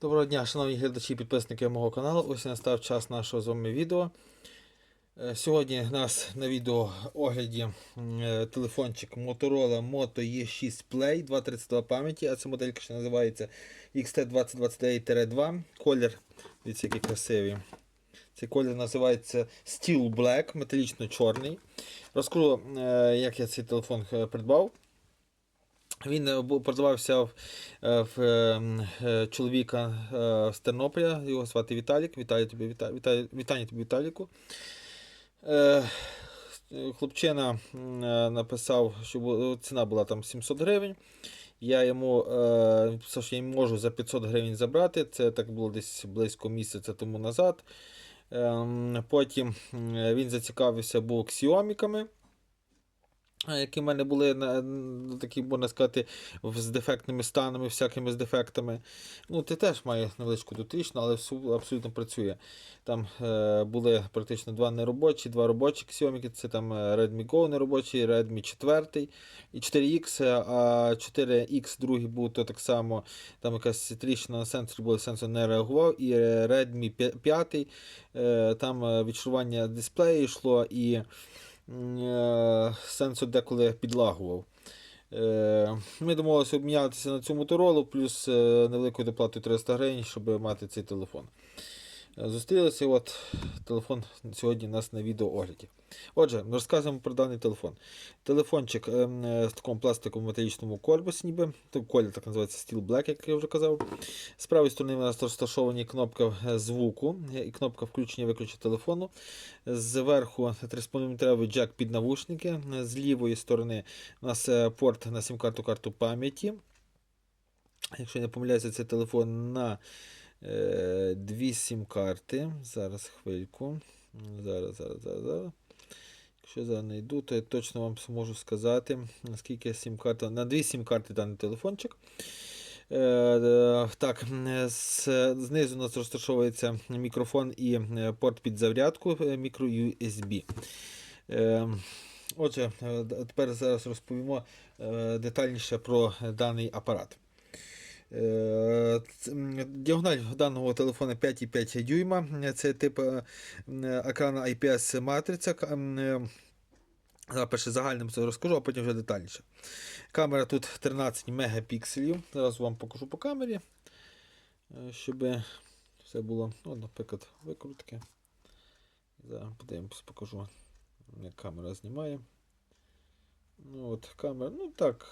Доброго дня, шановні глядачі і підписники мого каналу. Ось настав час нашого з вами відео. Е, Сьогодні у нас на відео огляді е, телефончик Motorola Moto E6 Play 232 пам'яті, а ця моделька ще називається XT2029-2. Колір, дивіться, який красивий. Цей колір називається Steel Black, металічно чорний. Розкажу, е, як я цей телефон придбав. Він е, продавався в, е, в е, чоловіка з Тернополя, його звати Віталік. Вітаю тобі, Віта- вітаю, вітання тобі, Віталіку. Хлопчина написав, що ціна була там 700 гривень. Я йому е, писав, що я можу за 500 гривень забрати. Це так було десь близько місяця тому назад. Ем, Потім він зацікавився був ксіоміками які в мене були такі, можна сказати, з дефектними станами, всякими з дефектами. Ну, ти теж має невеличку дотичну, але абсолютно працює. Там е, були практично два неробочі, два робочі ксіоміки. Це там е, Redmi Go неробочий, Redmi 4 і 4X, е, а 4X другий був то так само, там якась тріщина на сенсорі, бо сенсор не реагував, і е, Redmi 5, е, там відшарування дисплею йшло і сенсор деколи підлагував. Е, Ми домовилися обмінятися на цю моторолу, плюс е, невеликою доплатою 300 гривень, щоб мати цей телефон. Зустрілися, от телефон сьогодні у нас на відеоогляді. Отже, розказуємо про даний телефон. Телефончик ем, е, в такому пластиковому металічному корпусі, ніби. Колір так називається Steel Black, як я вже казав. З правої сторони у нас розташовані кнопка е, звуку е, і кнопка включення-виключення телефону. Зверху 3,5 джек під навушники. З лівої сторони у нас порт на сім-карту карту пам'яті. Якщо я не помиляюся, це телефон на дві сім-карти. Зараз хвильку. Зараз, зараз, зараз. Якщо зараз не йду, то я точно вам зможу сказати, наскільки сім-карта. На дві сім-карти даний телефончик. Е, е, так, е, знизу у нас розташовується мікрофон і е, порт під зарядку е, мікро USB. Е, Отже, е, тепер зараз розповімо е, детальніше про даний апарат. Е, Діагональ даного телефона 5,5 дюйма. Це тип е, екрану IPS матриця. Е, Зараз перше загальним це розкажу, а потім вже детальніше. Камера тут 13 мегапікселів. Зараз вам покажу по камері, щоб все було, ну, наприклад, викрутки. Зараз подивимось, покажу, як камера знімає. Ну от камера, ну так,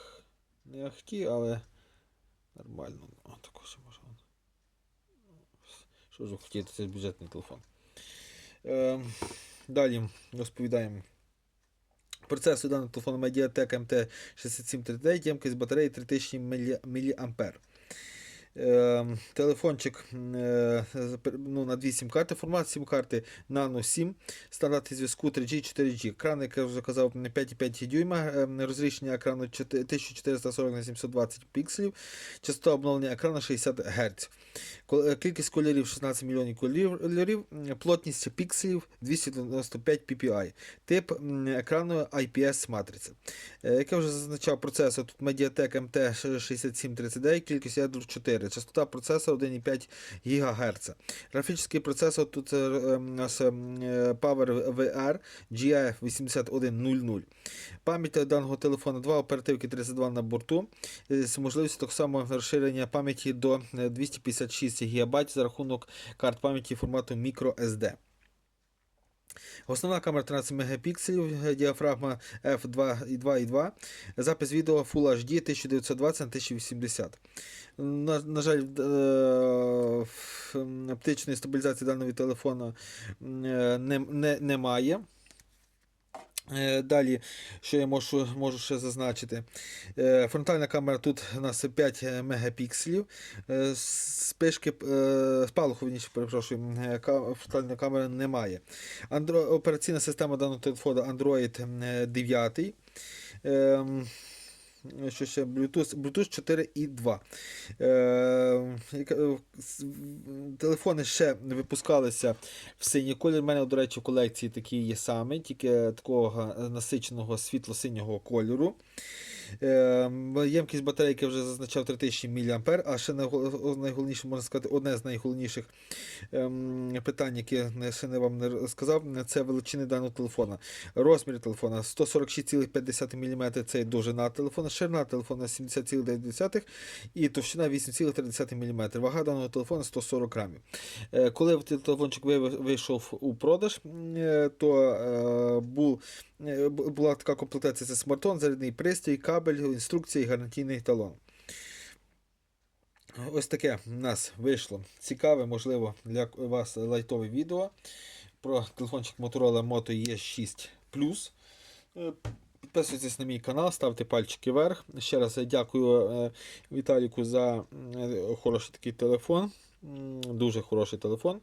не ахті, але нормально. О, також можна. Що ж хотіти, це бюджетний телефон. Е, далі розповідаємо. Процесор даного телефону Mediatek MT6739, ємкість батареї 3000 мА. Е, телефончик е, ну, на 2 сім-карти, формат сім-карти Nano 7, стандарти зв'язку 3G 4G. Екран, як я вже казав, на 5,5 дюйма, розрішення екрану 1440 на 720 пікселів, частота обновлення екрану 60 Гц. Е, Кількість кольорів 16 мільйонів кольорів, плотність пікселів 295 ppi. Тип екрану IPS матриця. Е, Як я вже зазначав, процесор тут Mediatek MT6739, кількість ядер 4, частота процесора 1,5 ГГц. Графічний процесор тут е, е, у нас е, Power VR GF8100. Пам'ять даного телефону 2 оперативки 32 на борту, з можливістю так само розширення пам'яті до е, 256 ГБ за рахунок карт пам'яті формату microSD. Основна камера 13 мегапікселів, діафрагма f2,2,2, запис відео Full HD 1920 на 1080. На, на жаль, е, оптичної стабілізації даного телефону е, не, не, немає. Е, Далі, що я можу, можу ще зазначити. Е, Фронтальна камера тут у нас 5 мегапікселів. Е, Спишки, е, спалаху, перепрошую, е, фронтальної камери немає. Операційна система даного телефону Android е, 9. Ем, Що ще? Bluetooth, Bluetooth 4.2. Е, яка- е, с- телефони ще випускалися в синій колір. У мене, до речі, в колекції такі є саме, тільки такого насиченого світло-синього кольору. Е, Ємкість батарейки вже зазначав 3000 мА, а ще найголовніше, можна сказати, одне з найголовніших ем, питань, яке я ще не вам не розказав, це величини даного телефона. Розмір телефона 146,5 мм це довжина телефона, ширина телефона 70,9 і товщина 8,3 мм. Вага даного телефона 140 грамів. Е, Коли телефончик вийшов у продаж, е, то був, бу- була така комплектація: це смартфон, зарядний пристрій, кабель, інструкція і гарантійний талон. Ось таке в нас вийшло цікаве, можливо, для вас лайтове відео про телефончик Motorola Moto E6 Plus. Е, Підписуйтесь на мій канал, ставте пальчики вверх. Ще раз дякую е, Віталіку за е, хороший такий телефон. Дуже хороший телефон.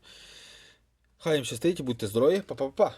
Хай їм щастить, будьте здорові, Па-па-па!